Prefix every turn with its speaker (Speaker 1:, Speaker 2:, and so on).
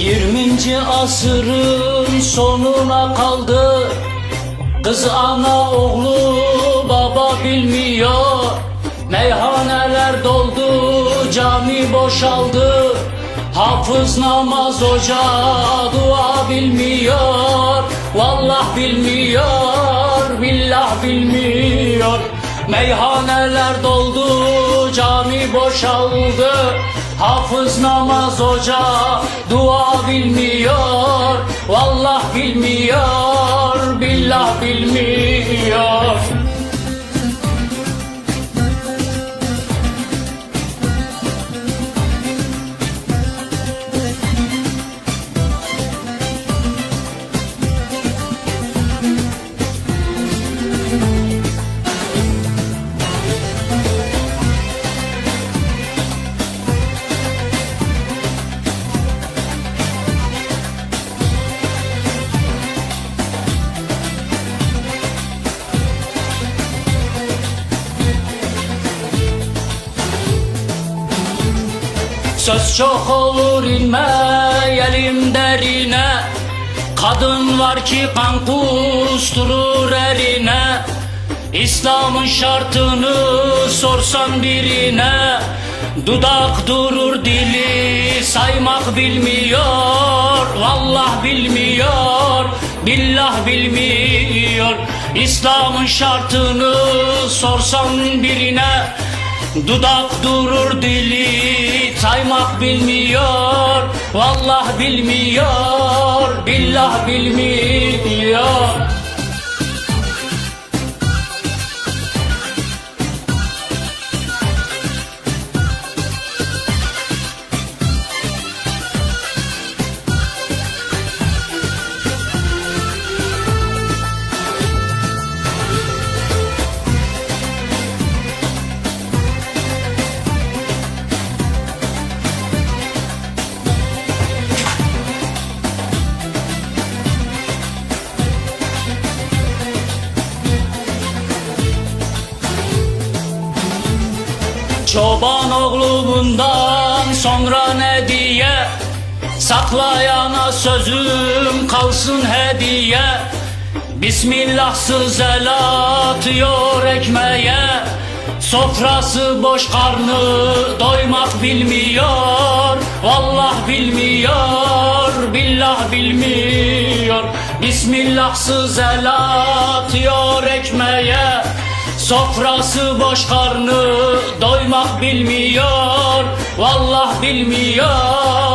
Speaker 1: Yirminci asırın sonuna kaldı. Kız ana oğlu baba bilmiyor. Meyhaneler doldu cami boşaldı. Hafız namaz hoca dua bilmiyor. Vallah bilmiyor billah bilmiyor. Meyhaneler doldu cami boşaldı Hafız namaz hoca dua bilmiyor Vallah bilmiyor billah bilmiyor Söz çok olur inmeyelim derine. Kadın var ki kan kusturur eline. İslam'ın şartını sorsan birine. Dudak durur dili saymak bilmiyor Vallah bilmiyor billah bilmiyor. İslam'ın şartını sorsan birine Dudak durur dili saymak bilmiyor Vallah bilmiyor billah bilmiyor Çoban oğlu bundan sonra ne diye? Saklayana sözüm kalsın hediye. Bismillahsız el atıyor ekmeğe. Sofrası boş karnı doymak bilmiyor. Vallah bilmiyor billah bilmiyor. Bismillahsız el atıyor ekmeğe Sofrası boş karnı doymak bilmiyor Vallah bilmiyor